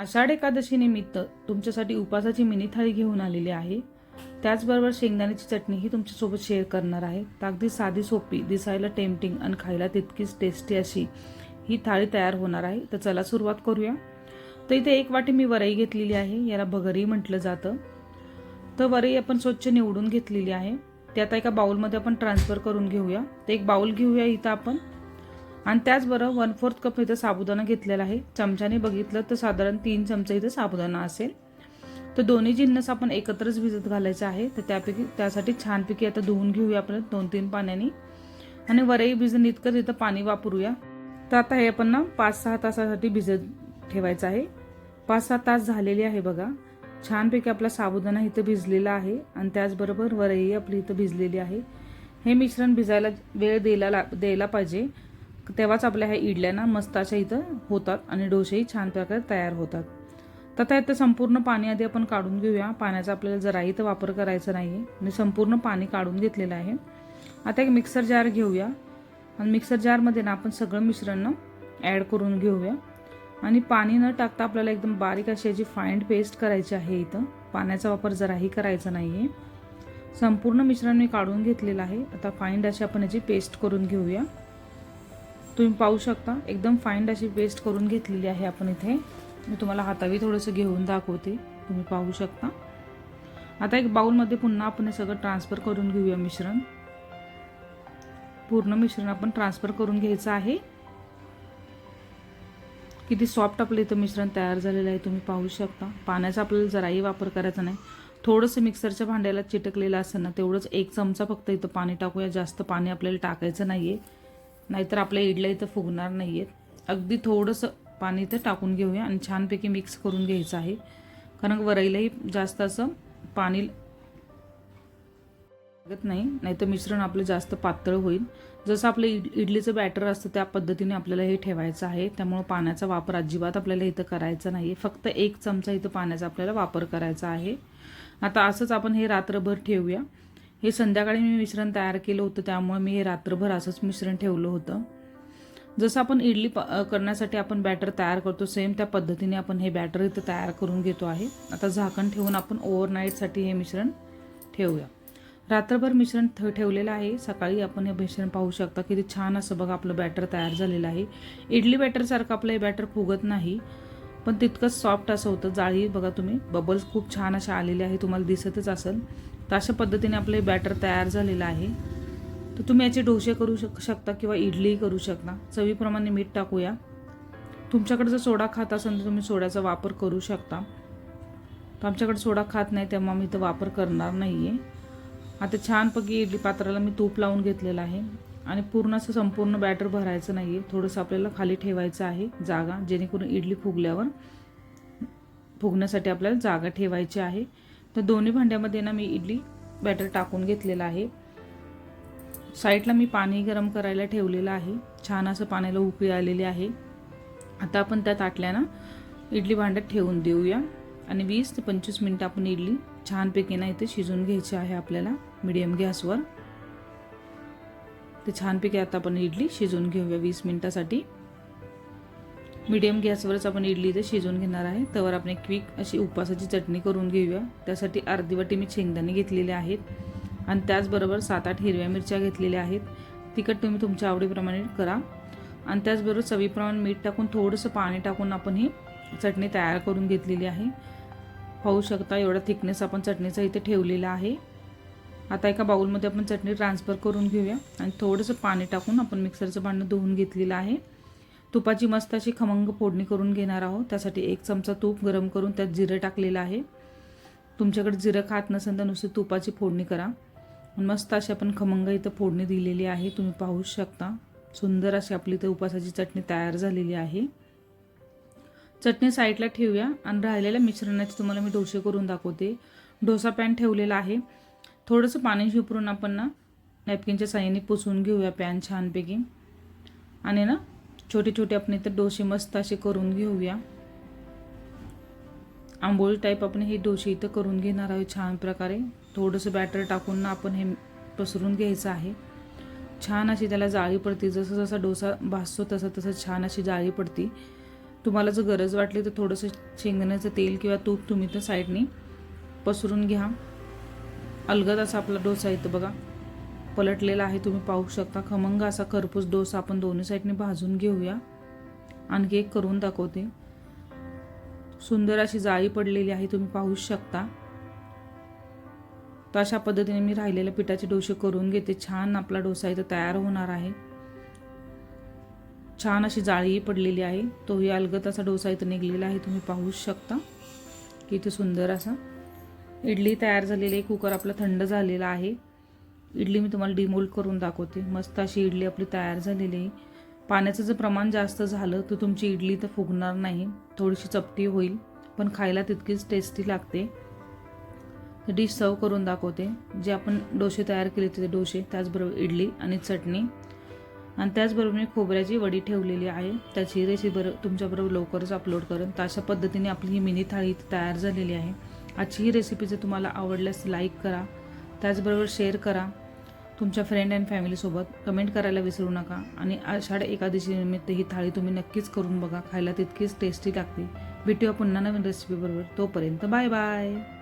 आषाढ एकादशीनिमित्त तुमच्यासाठी उपासाची मिनी थाळी घेऊन आलेली आहे. त्याचबरोबर शेंगदाण्याची चटणी ही तुमच्यासोबत शेअर करणार आहे. तर अगदी साधी सोपी दिसायला टेम्पटिंग आणि खायला तितकीच टेस्टी अशी ही थाळी तयार होणार आहे. तर चला सुरुवात करूया. तर इथे एक वाटी मी वरई घेतलेली आहे. याला भगरी म्हटलं जातं. तर वरई आपण स्वच्छ निवडून घेतलेली आहे. ते आता एका बाउलमध्ये आपण ट्रान्सफर करून घेऊया. तर एक बाऊल घेऊया इथं आपण. आणि त्याचबरोबर वन फोर्थ कप इथं साबुदाणा घेतलेला आहे. चमच्याने बघितलं तर साधारण तीन चमचे इथं साबुदाणा असेल. तर दोन्ही जिन्नस आपण एकत्रच भिजत घालायचं आहे. तर त्यापैकी त्यासाठी छानपैकी आता धुवून घेऊया आपण दोन तीन पाण्याने. आणि वरही भिजून इतकंच इथं पाणी वापरूया. तर आता हे आपण ना पाच सहा तासासाठी भिजत ठेवायचं आहे. पाच सहा तास झालेले आहे बघा. छानपैकी आपला साबुदाणा इथं भिजलेला आहे. आणि त्याचबरोबर वरई आपली इथं भिजलेली आहे. हे मिश्रण भिजायला वेळ द्यायला ला द्यायला पाहिजे. तेव्हाच आपल्या ह्या इडल्या ना मस्त अशा इथं होतात आणि डोसेही छान प्रकारे तयार होतात. तर आता इथं संपूर्ण पाणी आधी आपण काढून घेऊया. पाण्याचा आपल्याला जराही तर वापर करायचा नाही आहे मी संपूर्ण पाणी काढून घेतलेलं आहे. आता एक मिक्सर जार घेऊया. आणि मिक्सर जारमध्ये ना आपण सगळं मिश्रण ना ॲड करून घेऊया. आणि पाणी न टाकता आपल्याला एकदम बारीक अशी याची फाईंड पेस्ट करायची आहे इथं. पाण्याचा वापर जराही करायचा नाही आहे संपूर्ण मिश्रण मी काढून घेतलेलं आहे. आता फाईंड अशी आपण याची पेस्ट करून घेऊया. तुम्ही पाहू शकता. एकदम फाईंड अशी पेस्ट करून घेतलेली आहे आपण इथे. मी तुम्हाला हातावी थोडंसं घेऊन दाखवते. तुम्ही पाहू शकता. आता एक बाउलमध्ये पुन्हा आपण हे सगळं ट्रान्सफर करून घेऊया मिश्रण. पूर्ण मिश्रण आपण ट्रान्सफर करून घ्यायचं आहे. किती सॉफ्ट आपलं इथं मिश्रण तयार झालेलं आहे तुम्ही पाहू शकता. पाण्याचा आपल्याला जराही वापर करायचा नाही. थोडंसं मिक्सरच्या भांड्याला चिटकलेलं असेल ना तेवढंच एक चमचा फक्त इथं पाणी टाकूया. जास्त पाणी आपल्याला टाकायचं नाही आहे नाहीतर आपल्या इडल्या इथं फुगणार नाही आहेत अगदी थोडंसं पाणी इथं टाकून घेऊया आणि छानपैकी मिक्स करून घ्यायचं आहे. कारण वरईलाही जास्त असं पाणी लागत नाही नाहीतर मिश्रण आपलं जास्त पातळ होईल. जसं आपलं इड इडलीचं बॅटर असतं त्या पद्धतीने आपल्याला हे ठेवायचं आहे. त्यामुळं पाण्याचा वापर अजिबात आपल्याला इथं करायचा नाही आहे फक्त एक चमचा इथं पाण्याचा आपल्याला वापर करायचा आहे. आता असंच आपण हे रात्रभर ठेवूया. हे संध्याकाळी मी मिश्रण तयार केलं होतं त्यामुळे मी हे रात्रभर असंच मिश्रण ठेवलं होतं. जसं आपण इडली प करण्यासाठी आपण बॅटर तयार करतो सेम त्या पद्धतीने आपण हे बॅटर इथं तयार करून घेतो आहे. आता झाकण ठेवून आपण ओव्हरनाईटसाठी हे मिश्रण ठेवूया. रात्रभर मिश्रण थ ठेवलेलं आहे. सकाळी आपण हे मिश्रण पाहू शकता किती छान असं बघा आपलं बॅटर तयार झालेलं आहे. इडली बॅटरसारखं आपलं हे बॅटर फुगत नाही पण तितकंच सॉफ्ट असं होतं. जाळी बघा तुम्ही बबल्स खूप छान अशा आलेले आहे तुम्हाला दिसतच असेल. तर अशा पद्धतीने आपलं हे बॅटर तयार झालेलं आहे. तर तुम्ही याचे डोसे करू शक शकता किंवा इडली करू शकता. चवीप्रमाणे मीठ टाकूया. तुमच्याकडे जर सोडा खात असेल तर तुम्ही सोड्याचा वापर करू शकता. तर आमच्याकडे सोडा खात नाही तेव्हा मी तर वापर करणार नाही आहे आता छानपैकी इडली पात्राला मी तूप लावून घेतलेलं आहे. आणि पूर्ण असं संपूर्ण बॅटर भरायचं नाही आहे थोडंसं आपल्याला खाली ठेवायचं आहे जागा. जेणेकरून इडली फुगल्यावर फुगण्यासाठी आपल्याला जागा ठेवायची आहे. तर दोन्ही भांड्यामध्ये ना मी इडली बॅटर टाकून घेतलेलं आहे. साईडला मी पाणी गरम करायला ठेवलेलं आहे. छान असं पाण्याला उकळी आलेली आहे. आता आपण त्या ताटल्यांना इडली भांड्यात ठेवून देऊया. आणि वीस ते पंचवीस मिनटं आपण इडली छानपैकी ना इथे शिजवून घ्यायची आहे आपल्याला मिडियम गॅसवर. ते छानपैकी आता आपण इडली शिजवून घेऊया वीस मिनटासाठी. मिडियम गॅसवरच आपण इडली इथे शिजवून घेणार आहे. त्यावर आपण एक क्विक अशी उपासाची चटणी करून घेऊया. त्यासाठी अर्धी वाटी मी शेंगदाणे घेतलेले आहेत. आणि त्याचबरोबर सात आठ हिरव्या मिरच्या घेतलेल्या आहेत. तिखट तुम्ही तुमच्या आवडीप्रमाणे करा. आणि त्याचबरोबर चवीप्रमाणे मीठ टाकून थोडंसं पाणी टाकून आपण ही चटणी तयार करून घेतलेली आहे. पाहू शकता एवढा थिकनेस आपण चटणीचा इथे ठेवलेला आहे. आता एका बाउलमध्ये आपण चटणी ट्रान्सफर करून घेऊया. आणि थोडंसं पाणी टाकून आपण मिक्सरचं भांडं धुवून घेतलेलं आहे. तुपाची मस्त अशी खमंग फोडणी करून घेणार आहोत. त्यासाठी एक चमचा तूप गरम करून त्यात जिरं टाकलेलं आहे. तुमच्याकडे जिरं खात नसेल तर नुसती तुपाची फोडणी करा. मस्त अशी आपण खमंग इथं फोडणी दिलेली आहे. तुम्ही पाहू शकता. सुंदर अशी आपली इथं उपासाची चटणी तयार झालेली आहे. चटणी साईडला ठेवूया आणि राहिलेल्या मिश्रणाचे तुम्हाला मी डोसे करून दाखवते. डोसा पॅन ठेवलेला आहे. थोडंसं पाणी शिपरून आपण ना नॅपकिनच्या साह्याने पुसून घेऊया पॅन छानपैकी. आणि ना छोटे छोटे आपण इथं डोसे मस्त असे करून घेऊया. आंबोळी टाईप आपण हे डोसे इथं करून घेणार आहोत छान प्रकारे. थोडंसं बॅटर टाकून ना आपण हे पसरून घ्यायचं आहे. छान अशी त्याला जाळी पडते. जसं जसा डोसा भासतो तसं तसं छान अशी जाळी पडती. तुम्हाला जर गरज वाटली तर थोडंसं शेंगण्याचं तेल किंवा तूप तुम्ही तर साईडने पसरून घ्या. अलगद असा आपला डोसा येतो बघा. पलटलेला आहे तुम्ही पाहू शकता. खमंग असा खरपूस डोसा आपण दोन्ही साईडने भाजून घेऊया. आणखी एक करून दाखवते. सुंदर अशी जाळी पडलेली आहे तुम्ही पाहू शकता. तर अशा पद्धतीने मी राहिलेल्या पिठाचे डोसे करून घेते. छान आपला डोसा इथं तयार होणार आहे. छान अशी जाळीही पडलेली आहे. तोही अलगत असा डोसा इथं निघलेला आहे तुम्ही पाहू शकता. किती सुंदर असा. इडली तयार झालेली आहे कुकर आपला थंड झालेला आहे. इडली मी तुम्हाला डिमोल्ड करून दाखवते. मस्त अशी इडली आपली तयार झालेली आहे. पाण्याचं जर प्रमाण जास्त झालं तर तुमची इडली तर फुगणार नाही. थोडीशी चपटी होईल पण खायला तितकीच टेस्टी लागते. डिश सर्व करून दाखवते. जे आपण डोसे तयार केले ते डोसे त्याचबरोबर इडली आणि चटणी. आणि त्याचबरोबर मी खोबऱ्याची वडी ठेवलेली आहे. त्याची रेसिपी बरं तुमच्याबरोबर लवकरच अपलोड करेन. तर अशा पद्धतीने आपली ही मिनी थाळी तयार झालेली आहे. आजची ही रेसिपी जर तुम्हाला आवडल्यास लाईक करा. त्याचबरोबर शेअर करा. तुमच्या फ्रेंड अँड फॅमिलीसोबत कमेंट करायला विसरू नका. आणि आषाढ एकादशीनिमित्त ही थाळी तुम्ही नक्कीच करून बघा. खायला तितकीच टेस्टी लागते. भेटूया पुन्हा नवीन रेसिपीबरोबर तोपर्यंत बाय बाय